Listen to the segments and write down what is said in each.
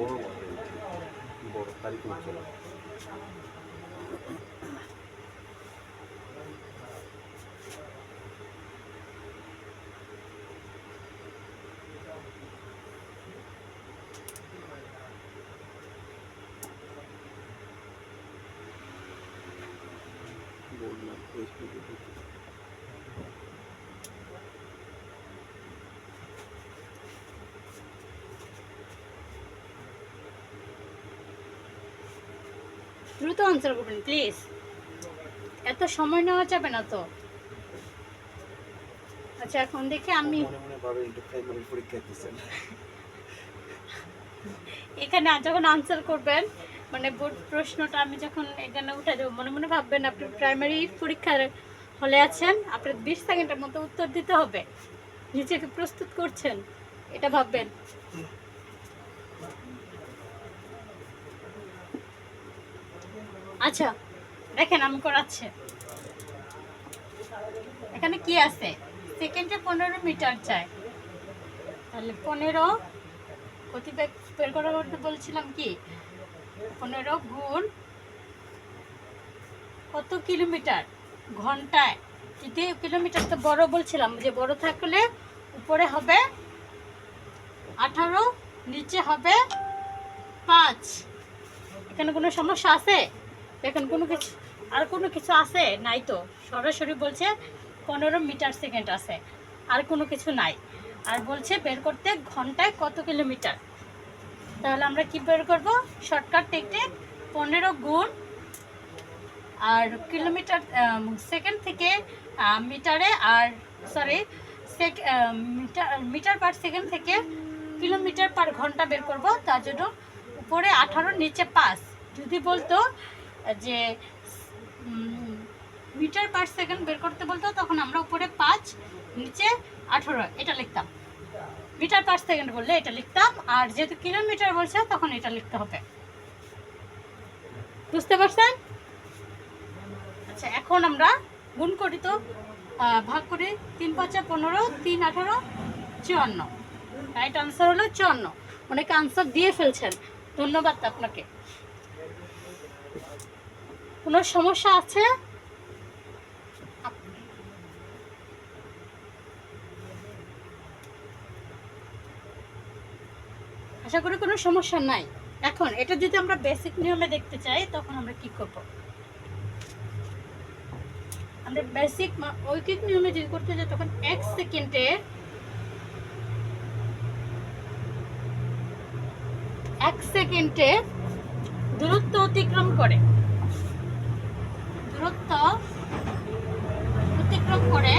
বড় বড় তারিখ চলা দ্রুত আনসার করবেন প্লিজ এত সময় নেওয়া যাবে না তো। আচ্ছা এখন দেখি আমি এখানে যখন আনসার করবেন মানে বোর্ড প্রশ্নটা আমি যখন এখানে উঠে দেবো মনে মনে ভাববেন আপনি প্রাইমারি পরীক্ষার হলে আছেন আপনার বিশ সেকেন্ডের মতো উত্তর দিতে হবে। নিজেকে প্রস্তুত করছেন এটা ভাববেন। আচ্ছা দেখেন আমি করাচ্ছি। এখানে কি আছে? সেকেন্ডে পনেরো মিটার চাই। তাহলে পনেরো গতিবেগ বের করার করতে বলছিলাম কি? পনেরো গুণ কত কিলোমিটার? ঘন্টায়। যদি কিলোমিটার তো বড় বলছিলাম, যে বড় থাকলে উপরে হবে আঠারো, নিচে হবে পাঁচ। এখানে কোনো সমস্যা আছে? দেখেন, কোনো কিছু আর কোনো কিছু আছে? নাই তো। সরাসরি বলছে, পনেরো মিটার সেকেন্ড আছে। আর কোনো কিছু নাই। আর বলছে, বের করতে ঘন্টায় কত কিলোমিটার? তাহলে আমরা কি বের করব? শর্টকাট টেকনিক পনেরো গুণ আর কিলোমিটার সেকেন্ড থেকে মিটারে আর sorry metre metre per second থেকে কিলোমিটার পার ঘণ্টা বের করব। তার জন্য উপরে আঠারো, নিচে পাঁচ। যদি বলতো যে মিটার পার সেকেন্ড বের করতে বলতো, তখন আমরা উপরে পাঁচ, নিচে আঠেরো, এটা লিখতাম। মিটার পার সেকেন্ড বললে এটা লিখতাম, আর যেহেতু কিলোমিটার বলছে, তখন এটা লিখতে হবে। বুঝতে পারছেন? আচ্ছা এখন আমরা গুণ করি তো ভাগ করি তিন পাঁচা পনেরো, তিন আঠারো, চুয়ান্ন। রাইট আনসার হলো চুয়ান্ন। অনেকে আনসার দিয়ে ফেলছেন। ধন্যবাদ আপনাকে। কোনো সমস্যা আছে? আশা করি কোনো সমস্যা নাই। এখন, এটা যদি আমরা বেসিক নিয়মে দেখতে চাই, তখন আমরা কি করব? আমরা বেসিক ঐকিক নিয়মে যদি করতে চাই তখন এক সেকেন্ডে এক সেকেন্ডে দূরত্ব অতিক্রম করে। দূরত্ব অতিক্রম করে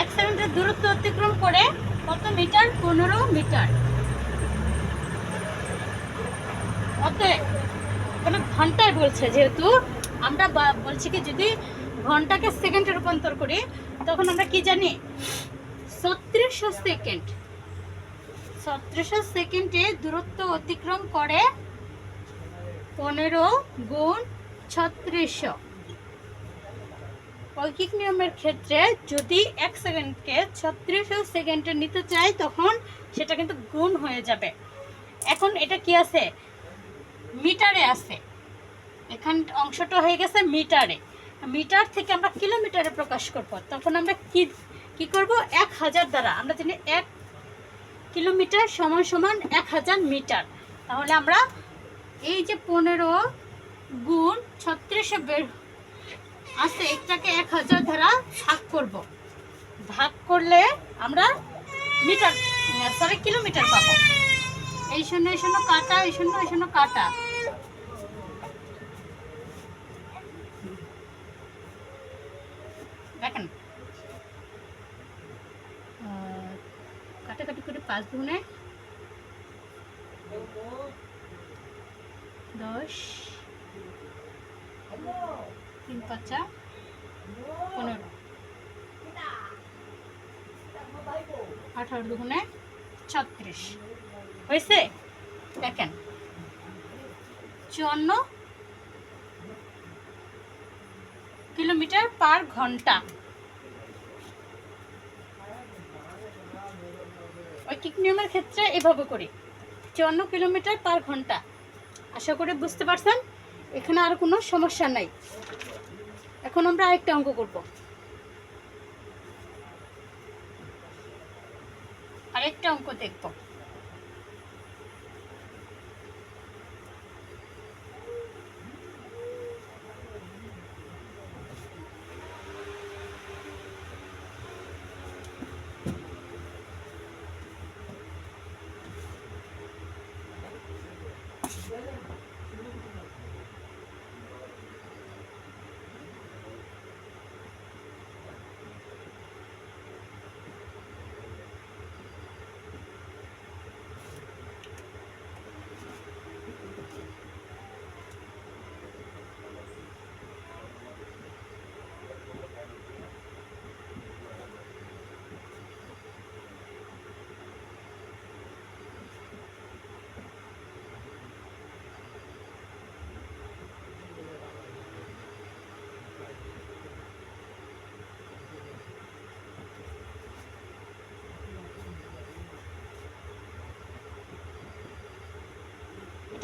এক সেকেন্ডের দূরত্ব অতিক্রম করে কত মিটার? পনেরো মিটার। অতএব কোনো ঘন্টায় বলছে, যেহেতু আমরা বলছি কি যদি ঘন্টাকে সেকেন্ডে রূপান্তর করি, তখন আমরা কি জানি? ছত্রিশশো সেকেন্ড। ছত্রিশশো সেকেন্ডে দূরত্ব অতিক্রম করে পনেরো গুণ ছত্রিশশো ঐকিক নিয়মের ক্ষেত্রে যদি এক সেকেন্ডকে ছত্রিশশো সেকেন্ডে নিতে চাই, তখন সেটা কিন্তু গুণ হয়ে যাবে। এখন এটা কি আছে? মিটারে আছে। এখান অংশটা হয়ে গেছে মিটারে। মিটার থেকে আমরা কিলোমিটারে প্রকাশ করব। তখন আমরা কি কি করব? এক হাজার দ্বারা। আমরা জানি এক কিলোমিটার সমান সমান এক হাজার মিটার। তাহলে আমরা এই যে পনেরো গুণ ছত্রিশে বের আছে, এটাকে এক হাজার দ্বারা ভাগ করব। ভাগ করলে আমরা মিটার সরি কিলোমিটার পাবো। এই শূন্য এই শূন্য কাটা, এই শূন্য এই শূন্য কাটা। দেখেন পাঁচ দুগুণে দশ। তিন পাঁচা। পনেরো। আঠারো দুগুণে ছত্রিশ। হয়েছে? দেখেন। চুয়ান্ন কিলোমিটার পার ঘণ্টা। ঐকিক নিয়মের ক্ষেত্রে এভাবে করি। চুয়ান্ন কিলোমিটার পার ঘণ্টা। আশা করি বুঝতে পারছেন? এখানে আর কোনো সমস্যা নাই। এখন আমরা আরেকটা অঙ্ক করব। আরেকটা অঙ্ক দেখব। question.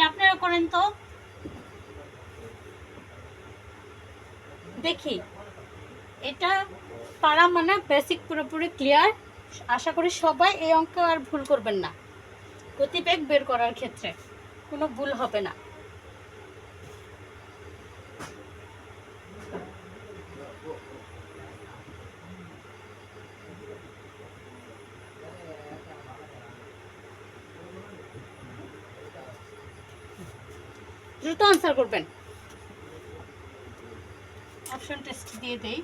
আপনারা করেন তো। দেখি। এটা পারা মানে বেসিক পুরোপুরি ক্লিয়ার আশা করি সবাই এই অঙ্ক আর ভুল করবেন না। গতিবেগ বের করার ক্ষেত্রে কোনো ভুল হবে না। দ্রুত আনসার করবেন। অপশন টেস্ট দিয়ে দেই।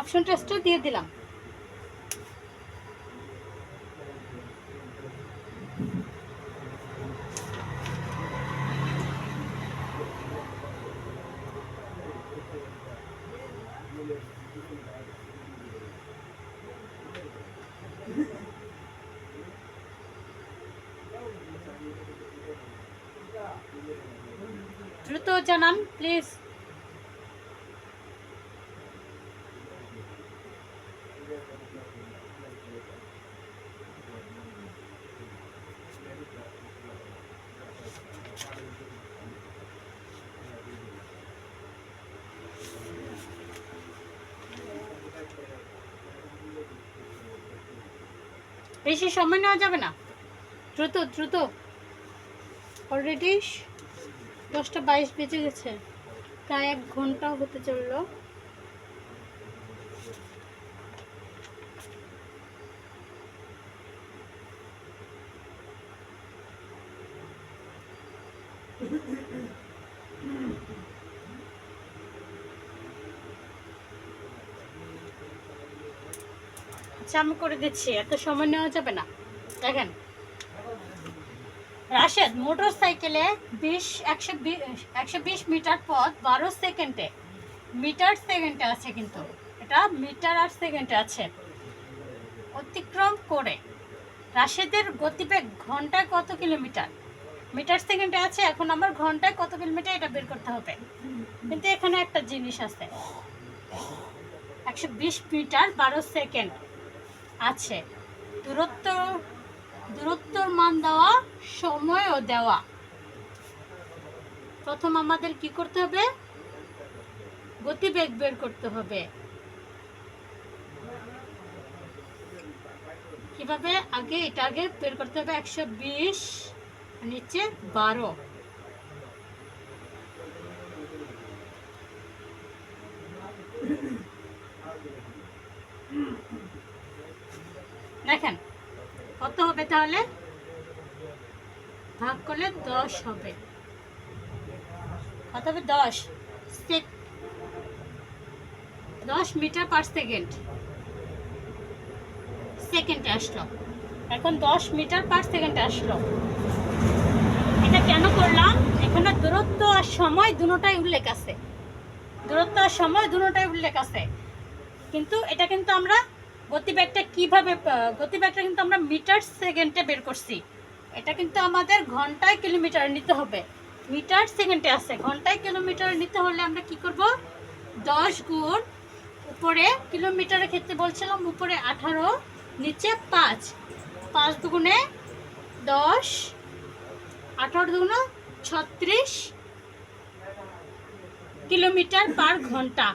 অপশন টেস্টও দিয়ে দিলাম। দ্রুত জানান প্লিজ। বেশি সময় নেওয়া যাবে না। দ্রুত দ্রুত। অলরেডি দশটা বাইশ বেজে গেছে। প্রায় এক ঘণ্টা হতে চলল। আচ্ছা আমি করে দিচ্ছি। এত সময় নেওয়া যাবে না। দেখেন রাশেদ মোটর সাইকেলে বিশ, একশো একশো বিশ মিটার পথ বারো সেকেন্ডে, মিটার সেকেন্ডে আছে কিন্তু, এটা মিটার আর সেকেন্ডে আছে। অতিক্রম করে, রাশেদের গতিবেগ ঘন্টায় কত কিলোমিটার? মিটার সেকেন্ডে আছে, এখন আমার ঘন্টায় কত কিলোমিটার এটা বের করতে হবে। কিন্তু এখানে একটা জিনিস আছে, একশো বিশ মিটার বারো সেকেন্ড আছে। দূরত্ব দূরত্বর মান দেওয়া, সময়ও দেওয়া। প্রথম আমাদের কি করতে হবে? গতিবেগ বের করতে হবে। কীভাবে? আগে এটা আগে বের করতে হবে একশো বিশ, নিচে বারো। দেখেন কত হবে তাহলে? ভাগ করলে দশ হবে। কত হবে? দশ। দশ মিটার পার সেকেন্ড সেকেন্ডে আসলো। এখন দশ মিটার পার সেকেন্ডে আসলো। এটা কেন করলাম? এখানে দূরত্ব আর সময় দুটোটাই উল্লেখ আছে। দূরত্ব আর সময় দুটোটাই উল্লেখ আছে। কিন্তু এটা কিন্তু আমরা গতিবেগটা কীভাবে গতিবেগটা কিন্তু আমরা মিটার সেকেন্ডে বের করছি। এটা কিন্তু আমাদের ঘন্টায় কিলোমিটার নিতে হবে। মিটার সেকেন্ডে আছে, ঘন্টায় কিলোমিটার নিতে হলে আমরা কি করব? দশ গুণ উপরে কিলোমিটারের ক্ষেত্রে বলছিলাম, উপরে আঠারো, নিচে পাঁচ। পাঁচ দুগুণে দশ, আঠারো দুগুণে ছত্রিশ কিলোমিটার পার ঘণ্টা।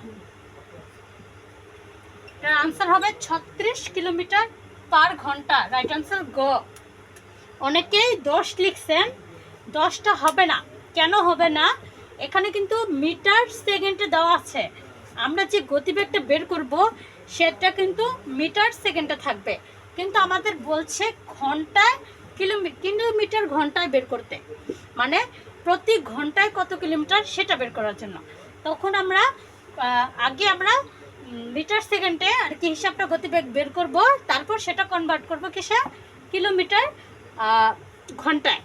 এটার আনসার হবে ছত্রিশ কিলোমিটার পার ঘণ্টা। রাইট আনসার গ। অনেকেই দশ লিখছেন, দশটা হবে না। কেন হবে না? এখানে কিন্তু মিটার সেকেন্ডে দেওয়া আছে। আমরা যে গতিবেগটা বের করব, সেটা কিন্তু মিটার সেকেন্ডে থাকবে। কিন্তু আমাদের বলছে ঘন্টায় কিলোমি কিলোমিটার ঘন্টায় বের করতে। মানে প্রতি ঘন্টায় কত কিলোমিটার সেটা বের করার জন্য। তখন আমরা আগে আমরা মিটার সেকেন্ডে আর কি হিসাবটা গতিবেগ বের করব, তারপর সেটা কনভার্ট করব কিসে? কিলোমিটার ঘন্টায়।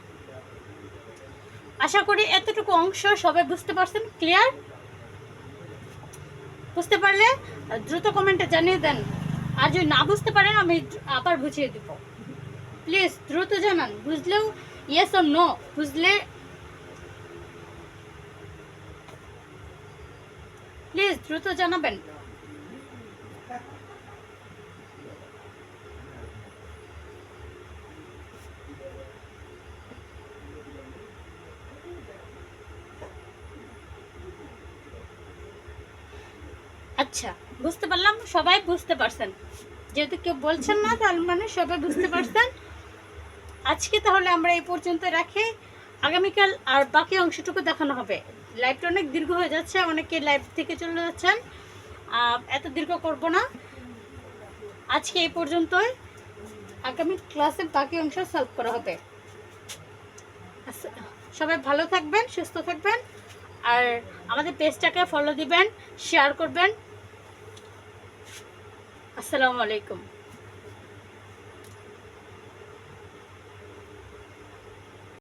আশা করি এতটুকু অংশ সবাই বুঝতে পারছেন ক্লিয়ার বুঝতে পারলে দ্রুত কমেন্টে জানিয়ে দেন। আর যদি না বুঝতে পারেন, আমি আবার বুঝিয়ে দিব। প্লিজ দ্রুত জানান। বুঝলেও ইয়েস ও নো বুঝলে প্লিজ দ্রুত জানাবেন। আচ্ছা বুঝতে পারলাম সবাই বুঝতে পারছেন। যেহেতু কেউ বলছেন না তার মানে সবাই বুঝতে পারছেন। আজকে তাহলে আমরা এই পর্যন্ত রাখি। আগামীকাল আর বাকি অংশটুকু দেখানো হবে। লাইভটা অনেক দীর্ঘ হয়ে যাচ্ছে অনেকে লাইভ থেকে চলে যাচ্ছেন। এত দীর্ঘ করব না। আজকে এই পর্যন্তই। আগামী ক্লাসে বাকি অংশ সলভ করা হবে। আচ্ছা, সবাই ভালো থাকবেন সুস্থ থাকবেন। আর আমাদের পেজটাকে ফলো দিবেন শেয়ার করবেন। আসসালামু আলাইকুম।